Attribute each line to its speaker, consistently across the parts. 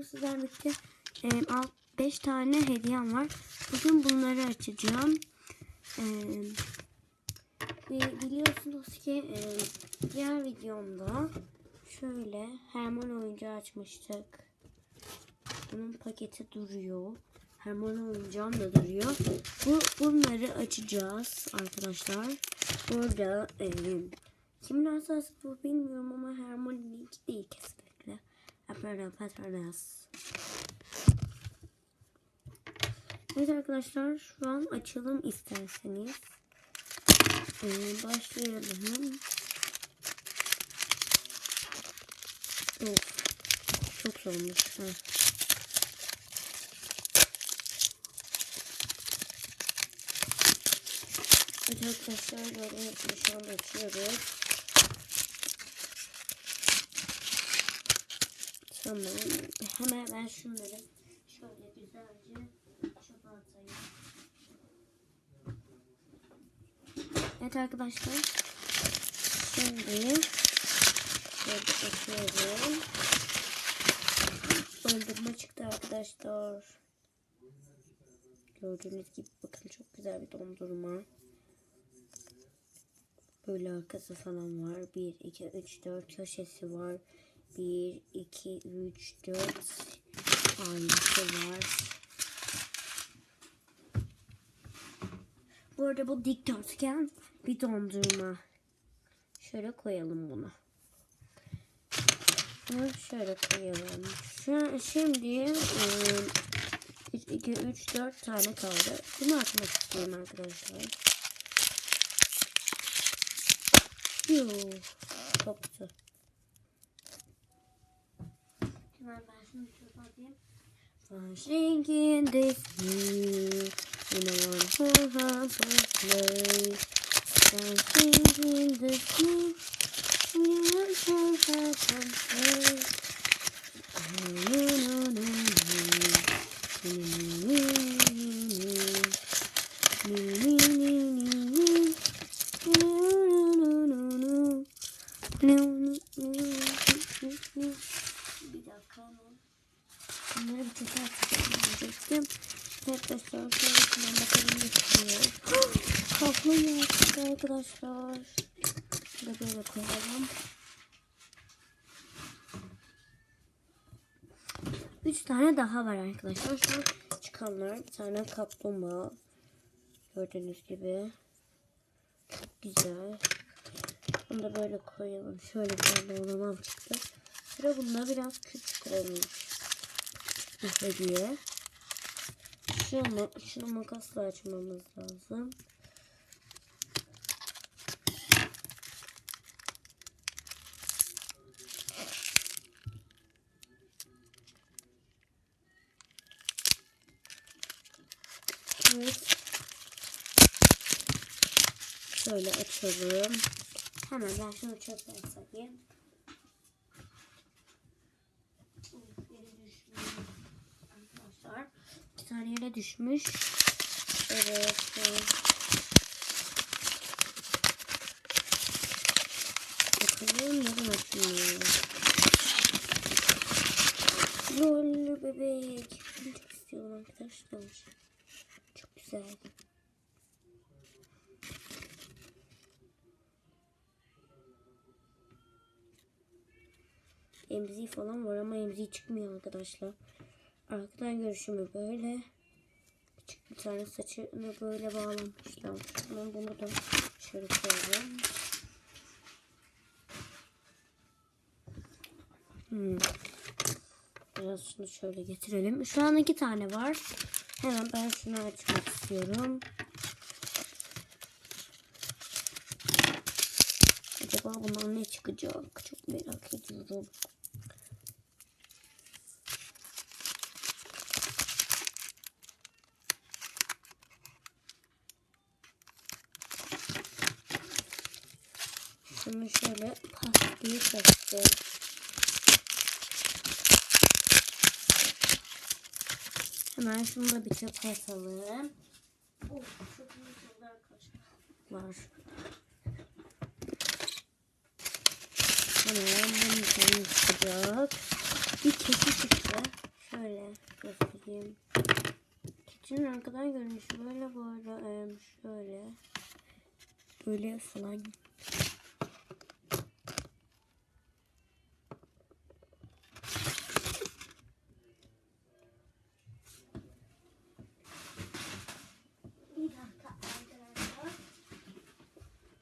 Speaker 1: bugün sizlerle birlikte 5 tane hediyem var. Bugün bunları açacağım. Ve biliyorsunuz ki diğer videomda şöyle Hermione oyuncağı açmıştık. Bunun paketi duruyor. Hermione oyuncağım da duruyor. Bu bunları açacağız arkadaşlar. Burada e, kimin asası bu bilmiyorum ama Hermione'nin değil kesinlikle. Aperna Paternas. Evet arkadaşlar şu an açalım isterseniz. Ee, başlayalım. Of. Çok zormuş. Ha. Evet arkadaşlar gördüğünüz gibi şu an açıyoruz. Tamam. Hemen ben şunları şöyle güzelce çöpe. Evet arkadaşlar. Şimdi şöyle açıyorum. Dondurma çıktı arkadaşlar. Gördüğünüz gibi bakın çok güzel bir dondurma. Böyle arkası falan var. 1, 2, 3, 4 köşesi var. 1, 2, 3, 4 aynısı var. Bu arada bu dikdörtgen bir dondurma. Şöyle koyalım bunu. Şöyle koyalım. Şu, şimdi 1, 2, 3, 4 tane kaldı. Bunu açmak istiyorum arkadaşlar. Yuh, koptu. Flashing in the field, in a wonderful place. Flashing in the field, in a wonderful place. Oh, no, no, no, no, no, no, no. Atacağım. Arkadaşlar şöyle bakalım istiyor. Kaplı yaptık arkadaşlar. Şöyle böyle koyalım. Üç tane daha var arkadaşlar. Şu an çıkanlar bir tane kaplumbağa. Gördüğünüz gibi. Çok güzel. Bunu da böyle koyalım. Şöyle bir tane olamam çıktı. Sıra bunda biraz küçük olmuş. Bu hediye. Şunu, şunu makasla açmamız lazım. Evet. Şöyle açalım. Hemen ben şunu çöpe atayım. Arkadaşlar iki tane yere düşmüş. Evet. Bakalım neden açmıyor. Lol bebek. Bunu çok istiyorum arkadaşlar. Çok güzel. emziği falan var ama emziği çıkmıyor arkadaşlar. Arkadan görüşümü böyle. Küçük bir tane saçını böyle bağlamışlar. Ben bunu da şöyle koyalım. Hmm. Biraz şunu şöyle getirelim. Şu an iki tane var. Hemen ben şunu açmak istiyorum. Acaba bundan ne çıkacak? Çok merak ediyorum. Şunu şöyle pastayı kestim. Hemen şunu da bir çöpe atalım. Oh, çok iyi arkadaşlar. Var. Hemen içine çıkacak. Bir kesi çıktı. göstereyim. Keçinin arkadan görünüşü böyle em, şöyle. Böyle falan. Bir dakika arkadaşlar.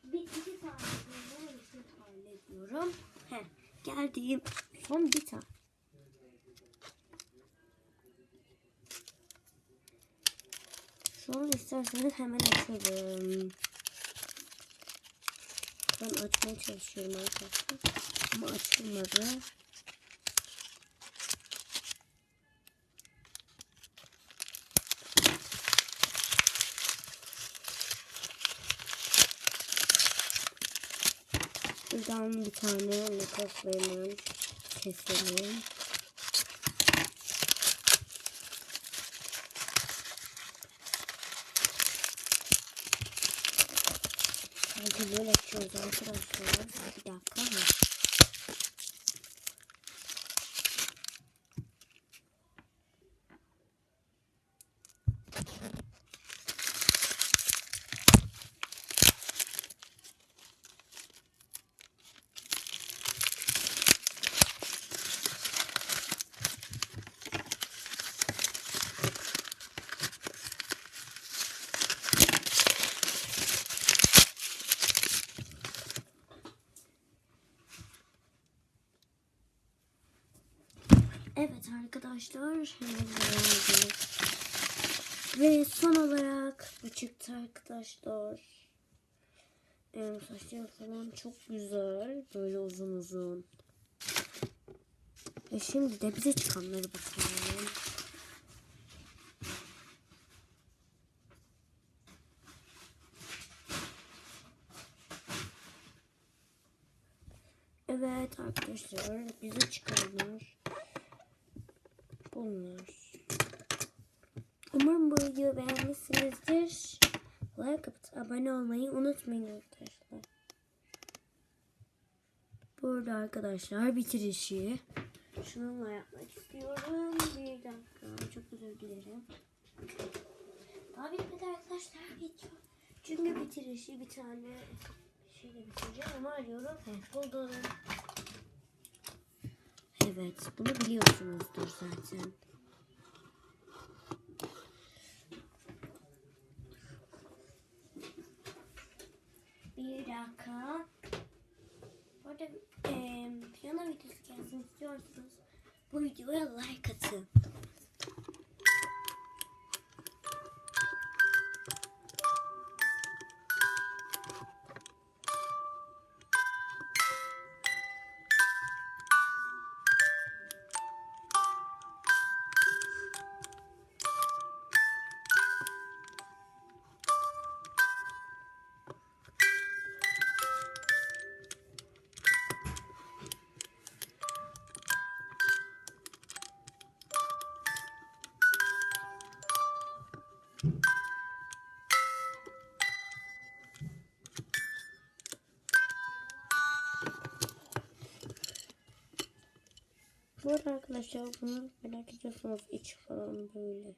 Speaker 1: Bir iki tane resim hallediyorum. Heh, geldiğim son bir tane. An isterseniz hemen açalım. Ben açmaya çalışıyorum arkadaşlar. Ama açılmadı. Buradan bir tane makasla hemen keselim. Sanki böyle açıyoruz arkadaşlar. Bir dakika. Evet arkadaşlar. Ve son olarak bu çıktı arkadaşlar. Ee, saçları falan çok güzel. Böyle uzun uzun. Ve şimdi de bize çıkanları bakalım. Evet arkadaşlar bize çıkanlar bunlar. Umarım bu videoyu beğenmişsinizdir. Like atıp abone olmayı unutmayın arkadaşlar. Burada arkadaşlar bitirişi. Şununla yapmak istiyorum. Bir dakika. Çok özür dilerim. Daha bitmedi arkadaşlar video. Çünkü bitirişi bir tane şeyle bitireceğim ama arıyorum. Evet buldum. Evet bunu biliyorsunuzdur zaten. Bir dakika. Bu arada eee piyano videosu gelsin istiyorsanız bu videoya like atın. Bu arada arkadaşlar bunu merak ediyorsanız iç falan böyle.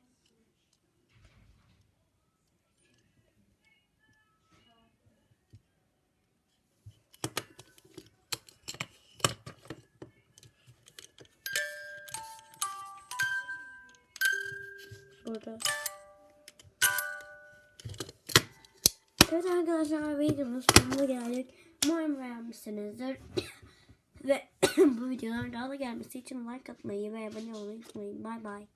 Speaker 1: Evet arkadaşlar videomuz sonuna geldik. Umarım beğenmişsinizdir. Ve bu videoların daha da gelmesi için like atmayı ve abone olmayı unutmayın. Bay bay.